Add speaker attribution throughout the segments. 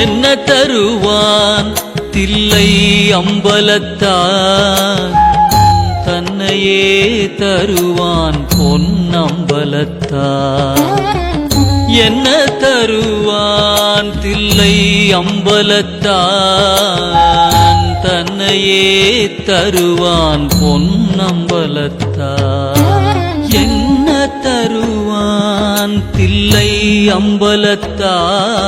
Speaker 1: என்ன தருவான் தில்லை அம்பலத்தான்? கருணையே தருவான் பொன்னம்பலத்தா. என்ன தருவான் தில்லை அம்பலத்தான் தன்னையே தருவான் பொன்னம்பலத்தான் என்ன தருவான் தில்லை அம்பலத்தான்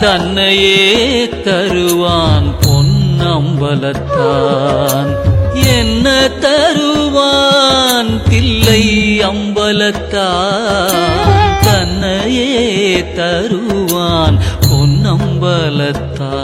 Speaker 1: தன்னையே தருவான் பொன்னம்பலத்தான் என்ன தில்லை அம்பலத்தான் தன்னையே தருவான் பொன்னம்பலத்தான்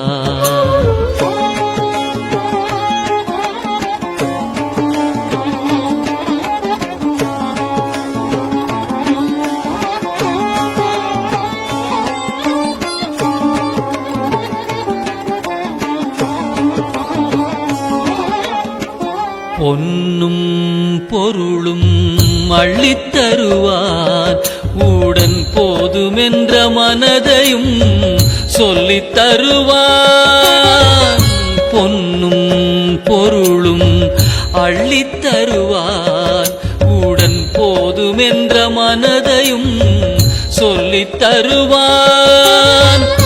Speaker 1: பொன்னும் பொருளும் அள்ளித்தருவார். உடன் போதுமென்ற மனதையும் சொல்லித் தருவார் பொன்னும் பொருளும் அள்ளித்தருவார். உடன் போதுமென்ற மனதையும் சொல்லித் தருவான்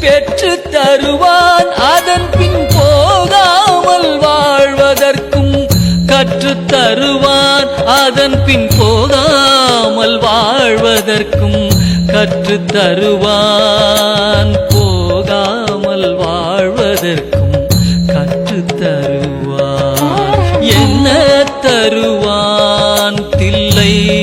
Speaker 1: பெற்று தருவான். அதன் பின் போகாமல் வாழ்வதற்கும் கற்றுத் தருவான். அதன் பின் போகாமல் வாழ்வதற்கும் கற்றுத் தருவான். போகாமல் வாழ்வதற்கும் கற்றுத் தருவான். என்ன தருவான்? தில்லை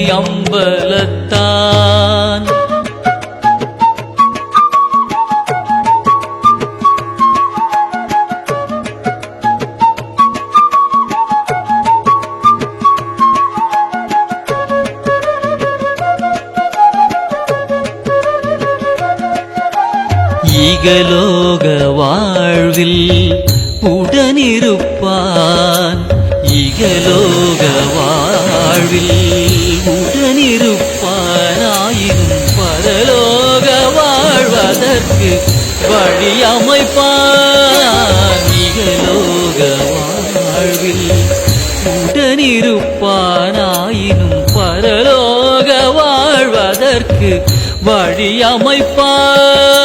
Speaker 1: ஈகலோக வாழ்வில் உடனிருப்பான். ஈகலோக வாழ்வில் உடனிருப்பானாயினும் பரலோக வாழ்வதற்கு வழி அமைப்பான் ஈகலோக வாழ்வில் உடனிருப்பானாயினும் பரலோக வாழ்வதற்கு வழி அமைப்பான்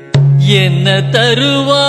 Speaker 1: என்ன தருவா